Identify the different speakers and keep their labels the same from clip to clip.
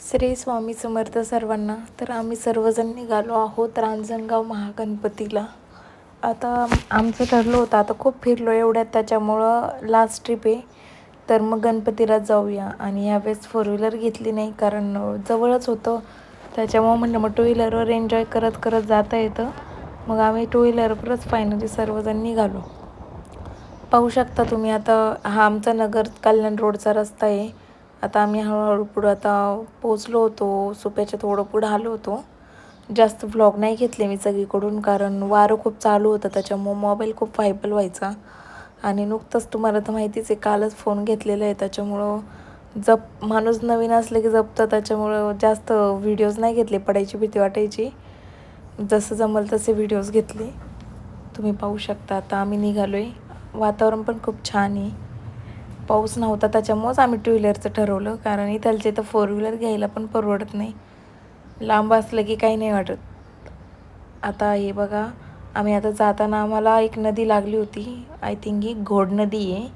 Speaker 1: श्री स्वामी समर्थ सर्वांना तर आम्ही सर्वजण निघालो आहोत रांजणगाव महागणपतीला. आता आमचं ठरलं होतं आता खूप फिरलो एवढ्यात त्याच्यामुळं लास्ट ट्रिप आहे. तर मग गणपतीला जाऊया. आणि यावेळेस फोर व्हीलर घेतली नाही कारण जवळच होतं. त्याच्यामुळं म्हणलं मग टू व्हीलरवर एन्जॉय करत करत जाता येतं. मग आम्ही टू व्हीलरवरच फायनली सर्वजण निघालो. पाहू शकता तुम्ही आता हा आमचा नगर कल्याण रोडचा रस्ता आहे. आता आम्ही हळूहळू पुढं आता पोचलो होतो सुप्याच्या थोडं पुढं आलो होतो. जास्त व्लॉग नाही घेतले मी सगळीकडून कारण वारं खूप चालू होतं त्याच्यामुळं मोबाईल खूप व्हायबल व्हायचा. आणि नुकतंच तुम्हाला तर माहितीच आहे कालच फोन घेतलेला आहे त्याच्यामुळं जप माणूस नवीन असलं की जपतं त्याच्यामुळं जास्त व्हिडिओज नाही घेतले पडायची भीती वाटायची. जसं जमल तसे व्हिडिओज घेतले. तुम्ही पाहू शकता आता आम्ही निघालो आहे वातावरण पण खूप छान आहे. पाऊस नव्हता त्याच्यामुळंच आम्ही टू व्हीलरचं ठरवलं. कारण इथलचे तर फोर व्हीलर घ्यायला पण परवडत नाही. लांब असलं की काही नाही वाटत. आता हे बघा आम्ही आता जाताना आम्हाला एक नदी लागली होती. आय थिंक ही घोड नदी आहे.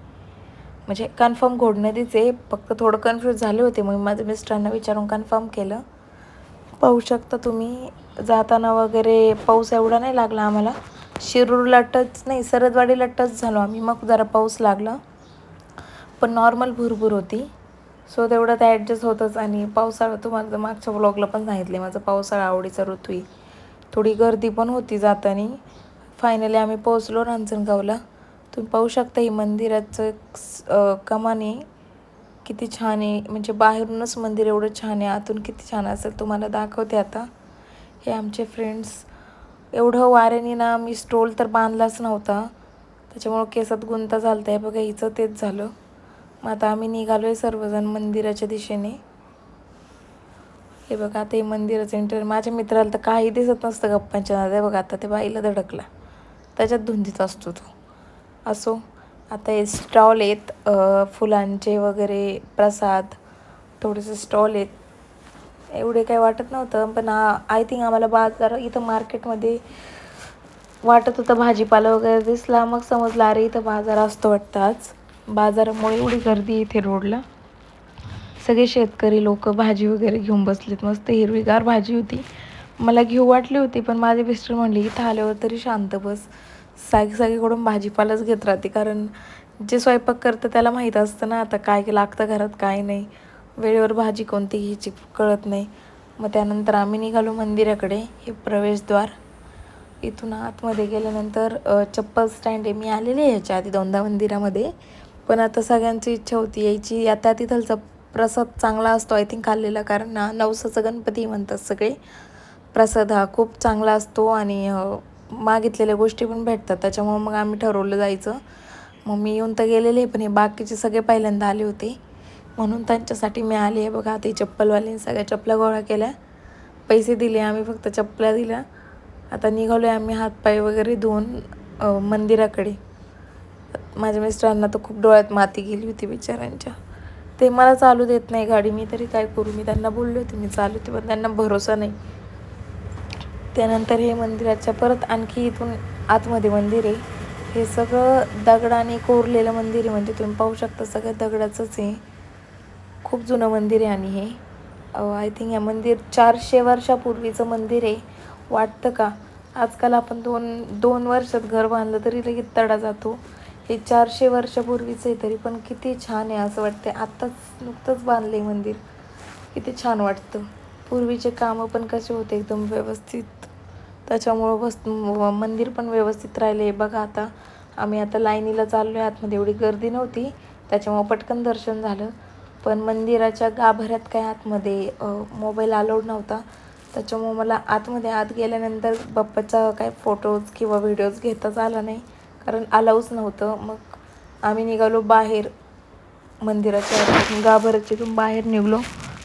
Speaker 1: म्हणजे कन्फर्म घोड नदीच आहे. फक्त थोडं कन्फ्यूज झाले होते. मग माझ्या मिस्टरांना विचारून कन्फर्म केलं. पाहू शकता तुम्ही जाताना वगैरे पाऊस एवढा नाही लागला आम्हाला. शिरूरला टच नाही सरदवाडीला टच झालो आम्ही. मग जरा पाऊस लागला. पण नॉर्मल भुरभूर होती. सो तेवढं ते ॲडजस्ट होतंच आणि पावसाळा तुम्हाला मागच्या ब्लॉगला पण सांगितले माझा पावसाळा आवडीचा ऋतू आहे. थोडी गर्दी पण होती जाताना. फायनली आम्ही पोहोचलो रांजणगावला. तुम्ही पाहू शकता ही मंदिराचं कमान आहे. किती छान आहे. म्हणजे बाहेरूनच मंदिर एवढं छान आहे. आतून किती छान असेल तुम्हाला दाखवते आता. हे आमचे फ्रेंड्स एवढं वाऱ्याने ना मी स्टोल तर बांधलाच नव्हता. त्याच्यामुळं केसात गुंता झालता. आहे बघा हिचं तेच झालं. मग आता आम्ही निघालो आहे सर्वजण मंदिराच्या दिशेने. हे बघा आता हे मंदिराचं इंटर माझ्या मित्राला तर काही दिसत नसतं गप्पांच्या नादा बघा आता ते बाईला धडकला. त्याच्यात धुंदीत असतो तो. असो आता हे स्टॉल आहेत फुलांचे वगैरे प्रसाद थोडेसे स्टॉल आहेत. एवढे काही वाटत नव्हतं पण आय थिंक आम्हाला बाजार इथं मार्केटमध्ये वाटत होतं भाजीपाला वगैरे दिसला. मग समजला अरे इथं बाजार असतो वाटतं आज. बाजारामुळे एवढी गर्दी इथे रोडला. सगळे शेतकरी लोक भाजी वगैरे घेऊन बसलेत. मस्त हिरवीगार भाजी होती. मला घेऊ वाटली होती पण माझे मिस्टर म्हणले इथं आल्यावर तरी शांत बस. सागी सगळीकडून भाजीपालाच घेत राहते. कारण जे स्वयंपाक करतं त्याला माहीत असतं ना आता काय लागतं घरात काय नाही. वेळेवर भाजी कोणती घ्यायची कळत नाही. मग त्यानंतर आम्ही निघालो मंदिराकडे हे प्रवेशद्वार. इथून आतमध्ये गेल्यानंतर चप्पल स्टँड आहे. मी आलेले आहे ह्याच्या आधी दोनदा मंदिरामध्ये. पण आता सगळ्यांची इच्छा होती यायची. आता तिथलचा प्रसाद चांगला असतो आय थिंक खाल्लेला. कारण ना नवसाचा गणपती म्हणतात सगळे. प्रसाद हा खूप चांगला असतो आणि मागितलेल्या गोष्टी पण भेटतात. त्याच्यामुळं मग आम्ही ठरवलं जायचं. मग मी येऊन तर गेलेले पण हे बाकीचे सगळे पहिल्यांदा आले होते. म्हणून त्यांच्यासाठी मी आले. आहे बघा ते चप्पलवाले सगळ्या चप्पला गोळा केल्या. पैसे दिले आम्ही फक्त चप्पला दिल्या आता निघालो आहे आम्ही हातपाय वगैरे धुवून मंदिराकडे. माझ्या मिस्टरांना तर खूप डोळ्यात माती गेली होती बिचाऱ्यांच्या. ते मला चालू देत नाही गाडी मी तरी काय करू? मी त्यांना बोलले होते मी चालवते पण त्यांना भरोसा नाही. त्यानंतर हे मंदिराच्या परत आणखी इथून आतमध्ये मंदिर आहे. हे सगळं दगडाने कोरलेलं मंदिर आहे म्हणजे तुम्ही पाहू शकता सगळं दगडाचंच आहे. खूप जुनं मंदिर आहे आणि हे. आय थिंक हे मंदिर चारशे वर्षापूर्वीचं मंदिर आहे. वाटतं का? आजकाल आपण दोन दोन वर्षात घर बांधलं तरी लगेच तडा जातो. हे चारशे वर्षापूर्वीचं आहे तरी पण किती छान आहे असं वाटते आत्ताच नुकतंच बांधले मंदिर. किती छान वाटतं. पूर्वीचे कामं पण कसे होते एकदम व्यवस्थित. त्याच्यामुळं बस मंदिर पण व्यवस्थित राहिले बघा आता आम्ही आता लाईनीला चाललो आहे आतमध्ये एवढी गर्दी नव्हती. त्याच्यामुळं पटकन दर्शन झालं. पण मंदिराच्या गाभाऱ्यात काय आतमध्ये मोबाईल अलाउड नव्हता. त्याच्यामुळं मला आतमध्ये आत गेल्यानंतर बाप्पाचा काय फोटोज किंवा व्हिडिओज घेताच आला नाही. कारण अलाऊच नव्हतं. मग आम्ही निघालो बाहेर. मंदिराच्या गाभाऱ्याच्यातून बाहेर निघलो.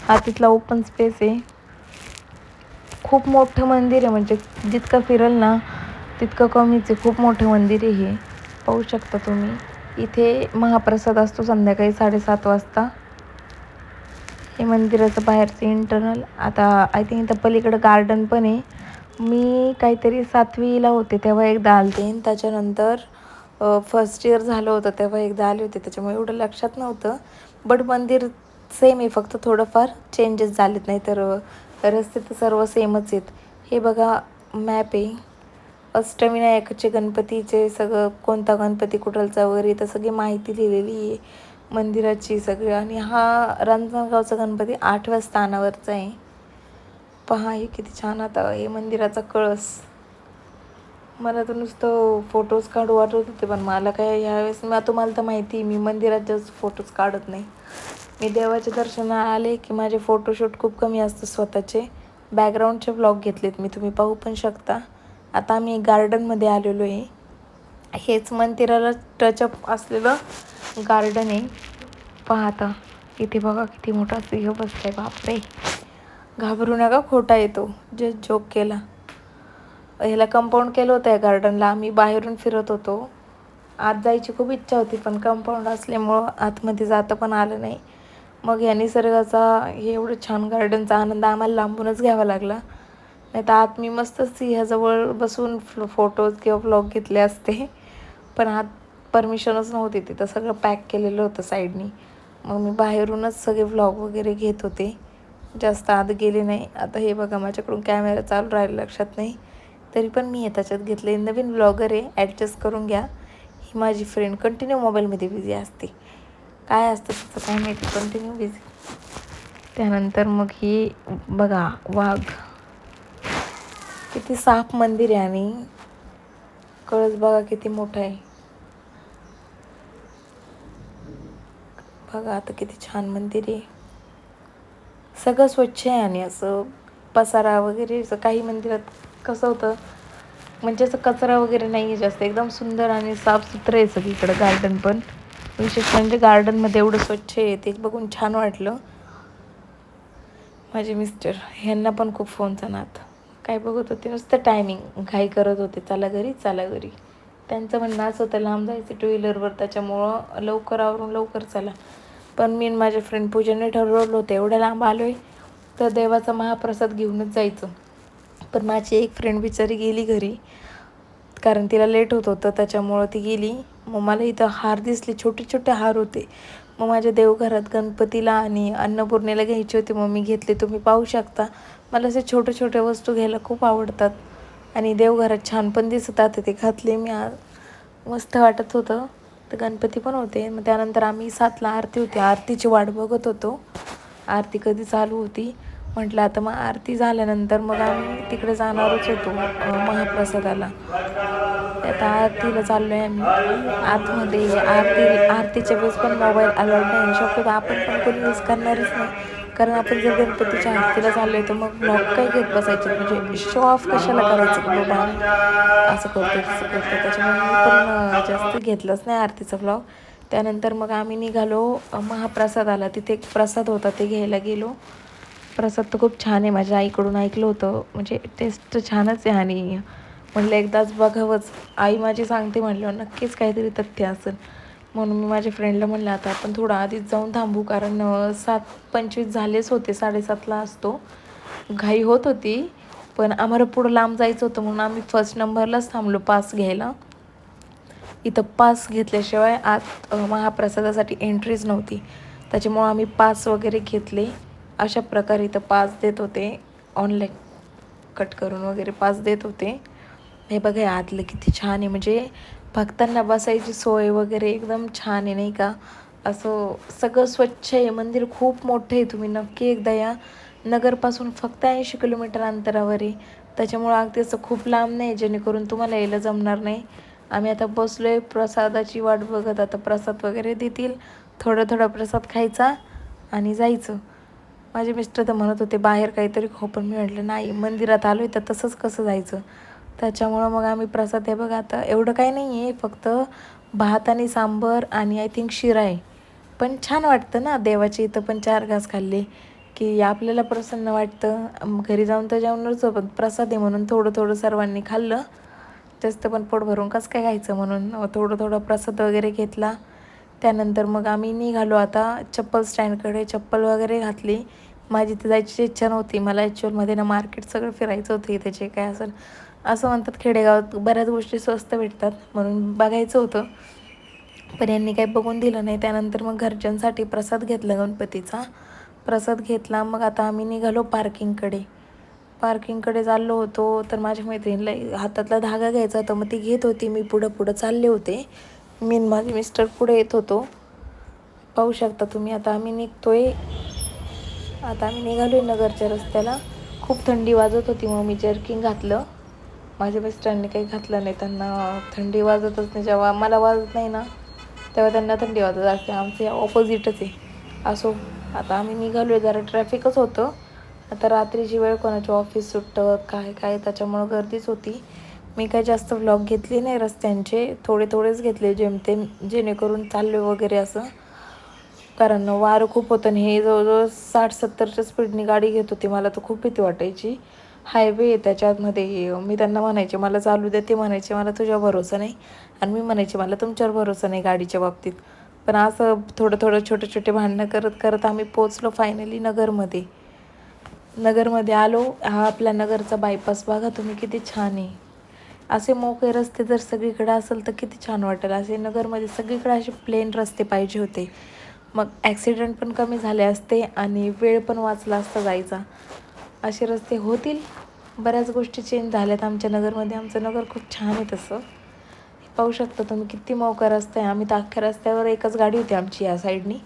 Speaker 1: हा तिथला ओपन स्पेस आहे. खूप मोठं मंदिर आहे. म्हणजे जितकं फिरल ना तितकं कमीच आहे. खूप मोठं मंदिर आहे हे. पाहू शकता तुम्ही. इथे महाप्रसाद असतो संध्याकाळी साडेसात वाजता. हे मंदिराचं बाहेरचं इंटरनल आता आय थिंक इथं पलीकडं गार्डन पण आहे. मी काहीतरी सातवीला होते तेव्हा एकदा आलते त्याच्यानंतर फर्स्ट इयर झालं होतं तेव्हा एकदा आले होते. त्याच्यामुळे एवढं लक्षात नव्हतं. बट मंदिर सेम आहे फक्त थोडंफार चेंजेस झालेत. नाही तर रस्ते तर सर्व सेमच आहेत. हे बघा मॅप आहे. अष्टविनायकाचे गणपतीचे सगळं कोणता गणपती कुठलचा वगैरे तर सगळी माहिती लिहिलेली आहे मंदिराची सगळी. आणि हा रांजणगावचा गणपती आठव्या स्थानावरचा आहे. पहा हे किती छान आता हे मंदिराचा कळस. मला तर नुसतं फोटोज काढू वाटत होते पण मला काय ह्यावेळेस मी तुम्हाला तर माहिती मी मंदिरात जास्त फोटोज काढत नाही. मी देवाच्या दर्शना आले की माझे फोटोशूट खूप कमी असतं स्वतःचे. बॅकग्राऊंडचे ब्लॉग घेतलेत मी तुम्ही पाहू पण शकता. आता आम्ही गार्डनमध्ये आलेलो आहे. हेच मंदिराला टचअप असलेलं गार्डन आहे. पाहता इथे बघा किती मोठा सिंह बसलाय बापरे. घाबरू नका खोटा येतो. जस्ट जोक केला. ह्याला कंपाऊंड केलं होतं या गार्डनला आम्ही बाहेरून फिरत होतो. आत जायची खूप इच्छा होती पण कंपाऊंड असल्यामुळं आतमध्ये जाता पण आलं नाही. मग या निसर्गाचा हे एवढं छान गार्डनचा आनंद आम्हाला लांबूनच घ्यावा लागला. नाही तर आत मी मस्त सिंहाजवळ बसून फोटोज किंवा व्लॉग घेतले असते. पण आत परमिशनच नव्हती तिथं. सगळं पॅक केलेलं होतं साईडनी मग मी बाहेरूनच सगळे व्लॉग वगैरे घेत होते. जास्त आत गेले नाही. आता हे बघा माझ्याकडून कॅमेरा चालू राहिला लक्षात नाही. तरी पण मी हे त्याच्यात घेतले. नवीन ब्लॉगर आहे ॲडजस्ट करून घ्या. ही माझी फ्रेंड कंटिन्यू मोबाईलमध्ये बिझी असते. काय असतं त्याचं काय माहिती? कंटिन्यू बिझी त्यानंतर मग ही बघा वाघ. किती साफ मंदिर आहे आणि कळस बघा किती मोठा आहे. बघा आता किती छान मंदिर आहे. सगळं स्वच्छ आहे आणि असं पसारा वगैरे असं काही मंदिरात कसं होतं म्हणजे असं कचरा वगैरे नाही आहे जास्त. एकदम सुंदर आणि साफसुथरं आहे सगळीकडं गार्डन पण. विशेष म्हणजे गार्डनमध्ये एवढं स्वच्छ आहे ते बघून छान वाटलं. माझे मिस्टर ह्यांना पण खूप फोनचा नात काय बघत होते नुसतं टायमिंग घाई करत होते चला घरी चला घरी. त्यांचं म्हणणं असं होतं लांब जायचं टू व्हीलरवर त्याच्यामुळं लवकर आवरून लवकर चला. पण मी माझ्या फ्रेंड पूजेने ठरवलं होतं एवढ्या लांब आलो आहे तर देवाचा महाप्रसाद घेऊनच जायचं. पण माझी एक फ्रेंड बिचारी गेली घरी कारण तिला लेट होत होतं त्याच्यामुळं ती गेली. मग मला इथं हार दिसले छोटे छोटे हार होते. मग माझ्या देवघरात गणपतीला आणि अन्नपूर्णेला घ्यायचे होते मग मी घेतले. तुम्ही पाहू शकता. मला असे छोटे छोटे वस्तू घ्यायला खूप आवडतात. आणि देवघरात छान पण दिसतात ते घातले मी मस्त वाटत होतं. तर गणपती पण होते. मग त्यानंतर आम्ही सातला आरती होती. आरतीची वाट बघत होतो. आरती कधी चालू होती? म्हटलं आता मग आरती झाल्यानंतर मग आम्ही तिकडे जाणारच होतो महाप्रसादाला. आता आरतीला चाललो आहे आम्ही. आतमध्ये आरती आरतीच्या वेळेस पण मोबाईल अलाउड नाही. शक्यतो आपण पण कोणी यूज करणारच नाही. कारण आपण जर गणपतीच्या आरतीला झालो आहे तर मग ब्लॉग काय घेत बसायचे? म्हणजे शो ऑफ कशाला करायचं? बाबा असं करतो तसं करतो त्याच्यामुळे मी पण जास्त घेतलंच नाही आरतीचा ब्लॉग त्यानंतर मग आम्ही निघालो महाप्रसाद आला तिथे एक प्रसाद होता ते घ्यायला गेलो. प्रसाद तर खूप छान आहे. माझ्या आईकडून ऐकलं होतं. म्हणजे टेस्ट छानच आहे आणि म्हटलं एकदाच बघावंच. आई माझी सांगते म्हटलं नक्कीच काहीतरी तथ्य असेल. म्हणून मी माझ्या फ्रेंडला म्हणलं आता आपण थोडं आधीच जाऊन थांबू कारण सात पंचवीस झालेच होते साडेसातला असतो. घाई होत होती पण आम्हाला पुढं लांब जायचं होतं म्हणून आम्ही फर्स्ट नंबरलाच थांबलो पास घ्यायला. इथं पास घेतल्याशिवाय आत महाप्रसादासाठी एंट्रीच नव्हती. त्याच्यामुळं आम्ही पास वगैरे घेतले. अशा प्रकारे इथं पास देत होते. ऑनलाईन कट करून वगैरे पास देत होते. हे बघा आतलं किती छान आहे. म्हणजे भक्तांना बसायची सोय वगैरे एकदम छान आहे नाही का? असं सगळं स्वच्छ आहे. मंदिर खूप मोठं आहे तुम्ही नक्की एकदा या. नगरपासून फक्त ऐंशी किलोमीटर अंतरावर आहे. त्याच्यामुळं अगदी असं खूप लांब नाही जेणेकरून तुम्हाला यायला जमणार नाही. आम्ही आता बसलो आहे प्रसादाची वाट बघत आता प्रसाद वगैरे देतील. थोडं थोडा प्रसाद खायचा आणि जायचं. माझे मिस्टर तर म्हणत होते बाहेर काहीतरी खो पण मी म्हटलं नाही. मंदिरात आलो आहे तर तसंच कसं जायचं? त्याच्यामुळं मग आम्ही प्रसाद हे बघा आता एवढं काही नाही आहे फक्त भात आणि सांबर आणि आय थिंक शिरा आहे. पण छान वाटतं ना देवाचे इथं पण चार घास खाल्ले की आपल्याला प्रसन्न वाटतं. घरी जाऊन तर जेवणारच पण प्रसाद आहे म्हणून थोडं थोडं सर्वांनी खाल्लं. जास्त पण पोट भरून कसं काय खायचं म्हणून थोडं थोडं प्रसाद वगैरे घेतला. त्यानंतर मग आम्ही निघालो आता चप्पल स्टँडकडे चप्पल वगैरे घातली. माझी तर जायची इच्छा नव्हती. मला ॲक्च्युअलमध्ये ना मार्केट सगळं फिरायचं होतं इथे जे काय असेल. असं म्हणतात खेडेगावात बऱ्याच गोष्टी स्वस्त भेटतात म्हणून बघायचं होतं. पण यांनी काही बघून दिलं नाही. त्यानंतर मग घरच्यांसाठी प्रसाद घेतला गणपतीचा. प्रसाद घेतला मग आता आम्ही निघालो पार्किंगकडे. पार्किंगकडे चाललो होतो तर माझ्या मैत्रिणीला हातातला धागा घ्यायचा होता. मग ती घेत होती. मी पुढं पुढं चालले होते. मी माझे मिस्टर पुढे येत होतो. पाहू शकता तुम्ही आता आम्ही निघतोय. आता आम्ही निघालोय नगरच्या रस्त्याला. खूप थंडी वाजत होती मग मी जर्किंग घातलं. माझ्या मिस्टरांनी काही घातलं नाही त्यांना थंडी वाजतच नाही. जेव्हा मला वाजत नाही ना तेव्हा त्यांना थंडी वाजत असते. आमचं ऑपोजिटच आहे. असो आता आम्ही निघालो आहे जरा ट्रॅफिकच होतं. आता रात्रीची वेळ कोणाचे ऑफिस सुटतं काय काय त्याच्यामुळं गर्दीच होती. मी काय जास्त व्लॉग घेतले नाही रस्त्यांचे. थोडे थोडेच घेतले जेमतेम जेणेकरून चालले वगैरे असं. कारण वारं खूप होतं आणि हे जवळजवळ साठ सत्तरच्या स्पीडनी गाडी घेत होती. मला तर खूप भीती वाटायची. हायवे आहे त्याच्यामध्ये मी त्यांना म्हणायचे मला चालू द्या ते म्हणायचे मला तुझ्या भरोसा नाही. आणि मी म्हणायचे मला तुमच्यावर भरोसा नाही गाडीच्या बाबतीत. पण असं थोडं थोडं छोटे छोटे भांडणं करत करत आम्ही पोचलो फायनली नगरमध्ये. नगरमध्ये आलो हा आपला नगरचा बायपास बघा तुम्ही किती छान आहे. असे मोकळे रस्ते जर सगळीकडे असेल तर किती छान वाटेल. असे नगरमध्ये सगळीकडे असे प्लेन रस्ते पाहिजे होते. मग ॲक्सिडेंट पण कमी झाले असते आणि वेळ पण वाचला असता जायचा. असे रस्ते होतील. बऱ्याच गोष्टी चेंज झाल्यात आमच्या नगरमध्ये. आमचं नगर खूप छान आहे तसं. पाहू शकता तुम्ही किती मोका रस्ता आहे. आम्ही तर अख्ख्या रस्त्यावर एकच गाडी होती आमची या साईडनी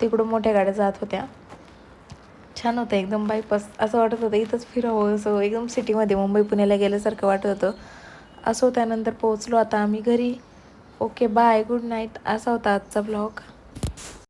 Speaker 1: तिकडून मोठ्या गाड्या जात होत्या. छान होतं एकदम बायपास असं वाटत होतं इथंच फिरावं असं. एकदम सिटीमध्ये मुंबई पुण्याला गेल्यासारखं वाटत होतं. असो त्यानंतर पोहोचलो. आता आम्ही घरी. ओके बाय गुड नाईट असा होता आजचा ब्लॉग